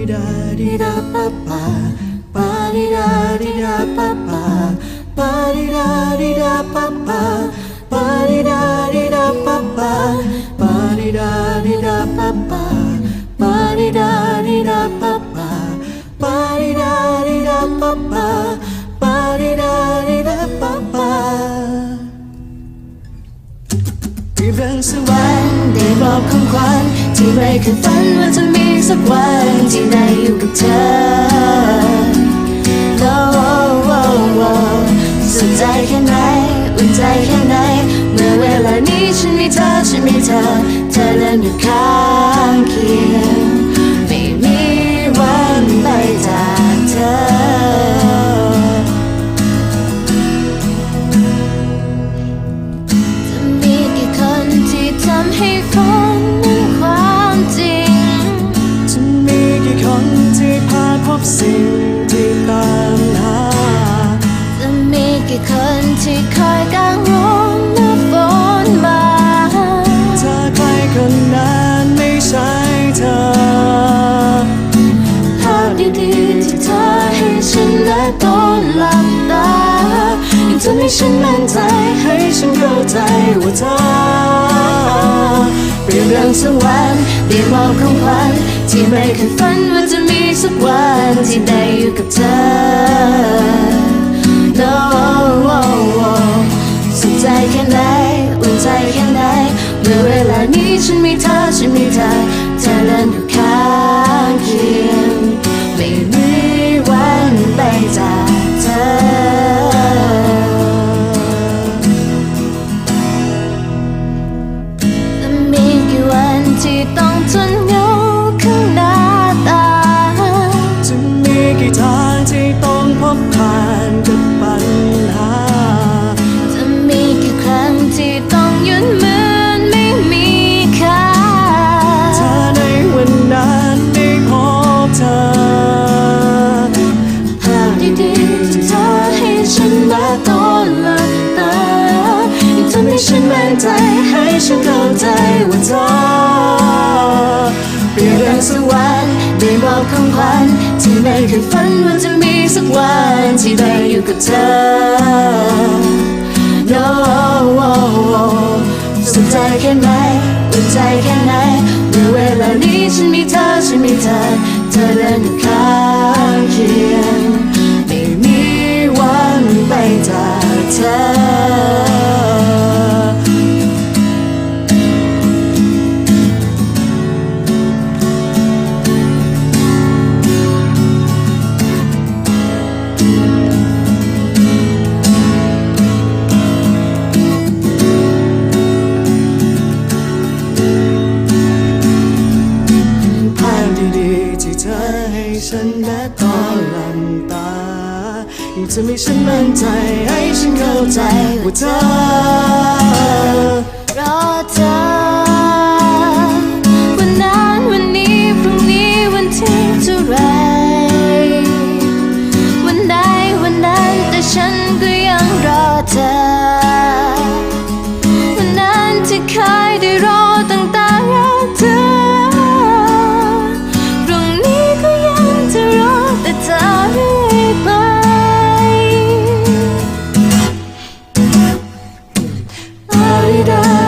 di da di da pa pa pa di da di da pa pa pa di da di da pa pa pa di da di da pa pa pa di da di da pa pa pa di da di da pa pa pa di da di da pa pa pa di da di da pa pa เปรียบดังสวรรค์ได้มอบของขวัญ ที่ไม่เคยฝันว่าจะมีสักวันที่ได้อยู่กับเธอ Oh, oh, oh, oh สุขใจแค่ไหนอุ่นใจแค่ไหน เมื่อเวลานี้ฉันมีเธอฉันมีเธอ เธอเดินอยู่ข้างเคียง กี่คนที่คอยกังวลเมื่อฝนมาถ้าใครคนนั้นไม่ใช่เธอภาพดีๆที่เธอให้ฉันได้ตอนหลับตายังทำให้ฉันมั่นใจให้ฉันเข้าใจว่าเธอเปรียบดังสวรรค์ได้มอบของขวัญที่ไม่เคยฝันว่าจะมีสักวันที่ได้อยู่กับเธอ เมื่อเวลานี้ฉันมีเธอฉันมีเธอเธอเดินอยู่ข้างเคียง ไม่มีวันไปจากเธอจะมีกี่วันที่ต้องทนเหงา ฉันมั่นใจให้ฉันเข้าใจว่าเธอเปรียบดังสวรรค์ได้มอบของขวัญที่ไม่เคยฝันว่าจะมีสักวันที่ได้อยู่กับเธอ No สุขใจแค่ไหนอุ่นใจแค่ไหนเมื่อเวลานี้ฉันมีเธอฉันมีเธอเธอเดินอยู่ข้าง นแม้ตอนหลับตายังจะมีฉันมั่นใจให้ฉันเข้าใจว่าเธอรอเธอ vida.